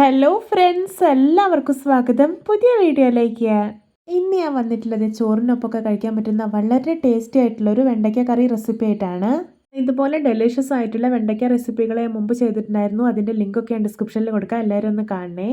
Hello friends എല്ലാവർക്കും സ്വാഗതം. പുതിയ വീഡിയോയിലേക്ക്. ഇന്ന് ഞാൻ വന്നിട്ടുള്ളത് ചോറിനൊപ്പമൊക്കെ കഴിക്കാൻ പറ്റുന്ന വളരെ ടേസ്റ്റി ആയിട്ടുള്ള ഒരു വെണ്ടയ്ക്ക കറി റെസിപ്പി ആയിട്ടാണ്. ഇതുപോലെ ഡെലിഷ്യസ് ആയിട്ടുള്ള വെണ്ടയ്ക്ക റെസിപ്പികളെ മുമ്പ് ചെയ്തിട്ടുണ്ടായിരുന്നു. അതിന്റെ ലിങ്കൊക്കെ ഞാൻ ഡിസ്ക്രിപ്ഷനിൽ കൊടുക്കാം. എല്ലാവരും ഒന്ന് കാണണേ.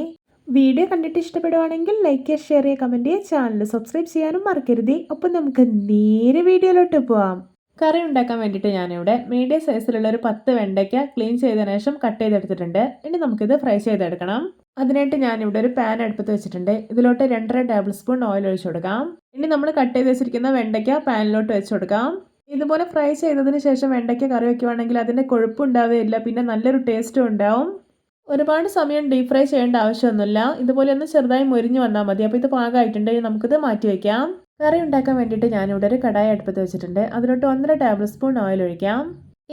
വീഡിയോ കണ്ടിട്ട് ഇഷ്ടപ്പെടുവാണെങ്കിൽ ലൈക്ക് ചെയ്യുക ഷെയർ ചെയ്യുക കമന്റ് ചെയ്യുക ചാനൽ സബ്സ്ക്രൈബ് ചെയ്യാനും മറക്കരുത്. ഒപ്പം നമുക്ക് നേരെ വീഡിയോയിലോട്ട് പോവാം. കറി ഉണ്ടാക്കാൻ വേണ്ടിയിട്ട് ഞാനിവിടെ മീഡിയം സൈസിലുള്ള ഒരു പത്ത് വെണ്ടയ്ക്ക ക്ലീൻ ചെയ്തതിനു ശേഷം കട്ട് ചെയ്തെടുത്തിട്ടുണ്ട്. ഇനി നമുക്കിത് ഫ്രൈ ചെയ്തെടുക്കണം. അതിനായിട്ട് ഞാനിവിടെ ഒരു പാൻ അടുപ്പത്ത് വെച്ചിട്ടുണ്ട്. ഇതിലോട്ട് രണ്ടര ടേബിൾ സ്പൂൺ ഓയിൽ ഒഴിച്ചു കൊടുക്കാം. ഇനി നമ്മൾ കട്ട് ചെയ്ത് വെച്ചിരിക്കുന്ന വെണ്ടയ്ക്ക പാനിലോട്ട് വെച്ച് കൊടുക്കാം. ഇതുപോലെ ഫ്രൈ ചെയ്തതിന് ശേഷം വെണ്ടയ്ക്ക കറി വെക്കുവാണെങ്കിൽ അതിന്റെ കൊഴുപ്പുണ്ടാവുകയില്ല പിന്നെ നല്ലൊരു ടേസ്റ്റും ഉണ്ടാവും. ഒരുപാട് സമയം ഡീപ് ഫ്രൈ ചെയ്യേണ്ട ആവശ്യമൊന്നുമില്ല. ഇതുപോലെ ഒന്ന് ചെറുതായി മുരിഞ്ഞു വന്നാൽ മതി. അപ്പോൾ ഇത് പാകമായിട്ടുണ്ടെങ്കിൽ നമുക്കിത് മാറ്റി വയ്ക്കാം കറി ഉണ്ടാക്കാൻ വേണ്ടിയിട്ട് ഞാനിവിടെ ഒരു കടായി അടുപ്പത്ത് വെച്ചിട്ടുണ്ട്. അതിലോട്ട് ഒന്നര ടേബിൾ സ്പൂൺ ഓയിൽ ഒഴിക്കാം.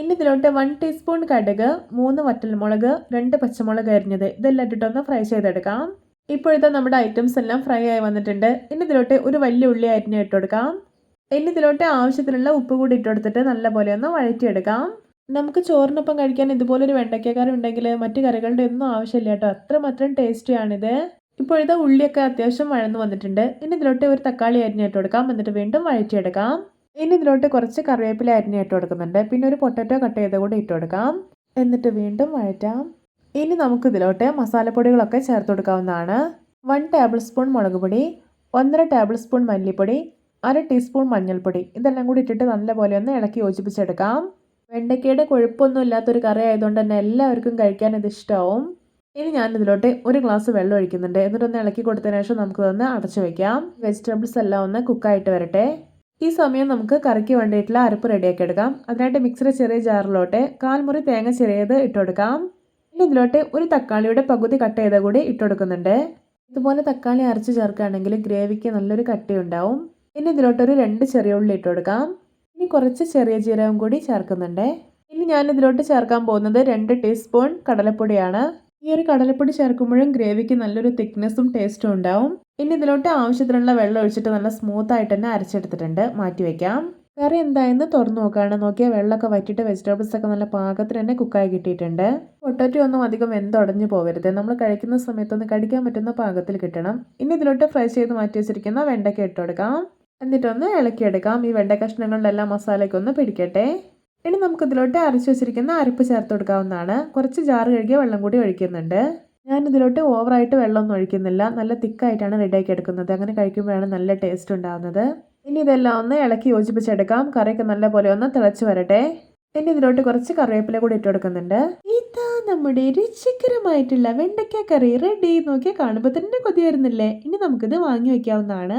ഇനി ഇതിലോട്ട് വൺ ടീസ്പൂൺ കടുക് മൂന്ന് വറ്റൽമുളക് രണ്ട് പച്ചമുളക് അരിഞ്ഞത് ഇതെല്ലാം ഇട്ടിട്ടൊന്ന് ഫ്രൈ ചെയ്തെടുക്കാം. ഇപ്പോഴത്തെ നമ്മുടെ ഐറ്റംസ് എല്ലാം ഫ്രൈ ആയി വന്നിട്ടുണ്ട്. ഇനി ഇതിലോട്ട് ഒരു വലിയ ഉള്ളി അരിഞ്ഞ് ഇട്ടുകൊടുക്കാം. ഇനി ഇതിലോട്ട് ആവശ്യത്തിനുള്ള ഉപ്പ് കൂടി ഇട്ടുകൊടുത്തിട്ട് നല്ലപോലെ ഒന്ന് വഴറ്റിയെടുക്കാം. നമുക്ക് ചോറിനൊപ്പം കഴിക്കാൻ ഇതുപോലൊരു വെണ്ടയ്ക്കക്കറി ഉണ്ടെങ്കിൽ മറ്റു കറികളുടെ ഒന്നും ആവശ്യമില്ല കേട്ടോ. അത്രമാത്രം ടേസ്റ്റിയാണിത് ഇപ്പോഴത്തെ ഉള്ളിയൊക്കെ അത്യാവശ്യം വഴന്നു വന്നിട്ടുണ്ട്. ഇനി ഇതിലോട്ട് ഒരു തക്കാളി അരിഞ്ഞിട്ട് കൊടുക്കാം. എന്നിട്ട് വീണ്ടും വഴറ്റിയെടുക്കാം. ഇനി ഇതിലോട്ട് കുറച്ച് കറിവേപ്പില അരിഞ്ഞിട്ട് കൊടുക്കുന്നുണ്ട്. പിന്നെ ഒരു പൊട്ടറ്റോ കട്ട് ചെയ്ത് കൂടി ഇട്ട് കൊടുക്കാം. എന്നിട്ട് വീണ്ടും വഴറ്റാം. ഇനി നമുക്ക് ഇതിലോട്ട് മസാലപ്പൊടികളൊക്കെ ചേർത്ത് കൊടുക്കാവുന്നതാണ്. വൺ ടേബിൾ സ്പൂൺ മുളക് പൊടി ഒന്നര ടേബിൾ സ്പൂൺ മല്ലിപ്പൊടി അര ടീസ്പൂൺ മഞ്ഞൾപ്പൊടി. ഇതെല്ലാം കൂടി ഇട്ടിട്ട് നല്ലപോലെ ഒന്ന് ഇളക്കി യോജിപ്പിച്ചെടുക്കാം. വെണ്ടയ്ക്കയുടെ കൊഴുപ്പൊന്നും ഇല്ലാത്തൊരു കറി ആയതുകൊണ്ട് തന്നെ എല്ലാവർക്കും കഴിക്കാൻ ഇത് ഇഷ്ടമാവും ഇനി ഞാൻ ഇതിലോട്ട് ഒരു ഗ്ലാസ് വെള്ളം ഒഴിക്കുന്നുണ്ട്. എന്നിട്ട് ഒന്ന് ഇളക്കി കൊടുത്തതിന് ശേഷം നമുക്ക് ഒന്ന് അടച്ചു വെക്കാം. വെജിറ്റബിൾസ് എല്ലാം ഒന്ന് കുക്കായിട്ട് വരട്ടെ. ഈ സമയം നമുക്ക് കറിക്ക് വേണ്ടിയിട്ടുള്ള അരപ്പ് റെഡിയാക്കി എടുക്കാം. അതിനായിട്ട് മിക്സിയുടെ ചെറിയ ജാറിലോട്ട് കാൽമുറി തേങ്ങ ചെറിയത് ഇട്ട് കൊടുക്കാം. ഇനി ഇതിലോട്ട് ഒരു തക്കാളിയുടെ പകുതി കട്ട് ചെയ്ത കൂടി ഇട്ട് കൊടുക്കുന്നുണ്ട്. ഇതുപോലെ തക്കാളി അരച്ച് ചേർക്കുകയാണെങ്കിൽ ഗ്രേവിക്ക് നല്ലൊരു കട്ടി ഉണ്ടാവും ഇനി ഇതിലോട്ടൊരു രണ്ട് ചെറിയ ഉള്ളി ഇട്ട് കൊടുക്കാം. ഇനി കുറച്ച് ചെറിയ ജീരകം കൂടി ചേർക്കുന്നുണ്ട്. ഇനി ഞാൻ ഇതിലോട്ട് ചേർക്കാൻ പോകുന്നത് രണ്ട് ടീസ്പൂൺ കടലപ്പൊടിയാണ്. ഈ ഒരു കടലപ്പൊടി ചേർക്കുമ്പോഴും ഗ്രേവിക്ക് നല്ലൊരു തിക്നെസ്സും ടേസ്റ്റും ഉണ്ടാവും. ഇനി ഇതിലോട്ട് ആവശ്യത്തിനുള്ള വെള്ളം ഒഴിച്ചിട്ട് നല്ല സ്മൂത്ത് ആയിട്ട് തന്നെ അരച്ചെടുത്തിട്ടുണ്ട്. മാറ്റി വെക്കാം. കറി എന്തായെന്ന് തുറന്നു നോക്കുകയാണ് നോക്കിയാൽ വെള്ളമൊക്കെ വറ്റിയിട്ട് വെജിറ്റബിൾസ് ഒക്കെ നല്ല പാകത്തിന് തന്നെ കുക്കായി കിട്ടിയിട്ടുണ്ട്. പൊട്ടറ്റോ ഒന്നും അധികം വെന്തുടഞ്ഞു പോകരുത്. നമ്മൾ കഴിക്കുന്ന സമയത്തൊന്ന് കടിക്കാൻ പറ്റുന്ന പാകത്തിൽ കിട്ടണം. ഇനി ഇതിലോട്ട് ഫ്രൈ ചെയ്ത് മാറ്റി വെച്ചിരിക്കുന്ന വെണ്ടയ്ക്ക ഇട്ട് കൊടുക്കാം. എന്നിട്ടൊന്ന് ഇളക്കിയെടുക്കാം. ഈ വെണ്ട കഷ്ണങ്ങളിലെല്ലാം മസാലയ്ക്കൊന്ന് പിടിക്കട്ടെ. ഇനി നമുക്കിതിലോട്ട് അരച്ചു വെച്ചിരിക്കുന്ന അരപ്പ് ചേർത്ത് കൊടുക്കാവുന്നതാണ്. കുറച്ച് ജാറ് കഴുകിയ വെള്ളം കൂടി ഒഴിക്കുന്നുണ്ട്. ഞാൻ ഇതിലോട്ട് ഓവറായിട്ട് വെള്ളമൊന്നും ഒഴിക്കുന്നില്ല. നല്ല തിക്കായിട്ടാണ് റെഡിയാക്കി എടുക്കുന്നത്. അങ്ങനെ കഴിക്കുമ്പോഴാണ് നല്ല ടേസ്റ്റ് ഉണ്ടാകുന്നത് ഇനി ഇതെല്ലാം ഒന്ന് ഇളക്കി യോജിപ്പിച്ചെടുക്കാം. കറിയൊക്കെ നല്ല പോലെ ഒന്ന് തിളച്ച് വരട്ടെ. ഇനി ഇതിലോട്ട് കുറച്ച് കറിവേപ്പില കൂടി ഇട്ട് കൊടുക്കുന്നുണ്ട്. ഇതാ നമ്മുടെ രുചികരമായിട്ടുള്ള വെണ്ടയ്ക്ക കറി. റെഡി നോക്കിയാൽ കാണുമ്പോൾ തന്നെ കൊതി വരുന്നില്ലേ? ഇനി നമുക്കിത് വാങ്ങി വെക്കാവുന്നതാണ്.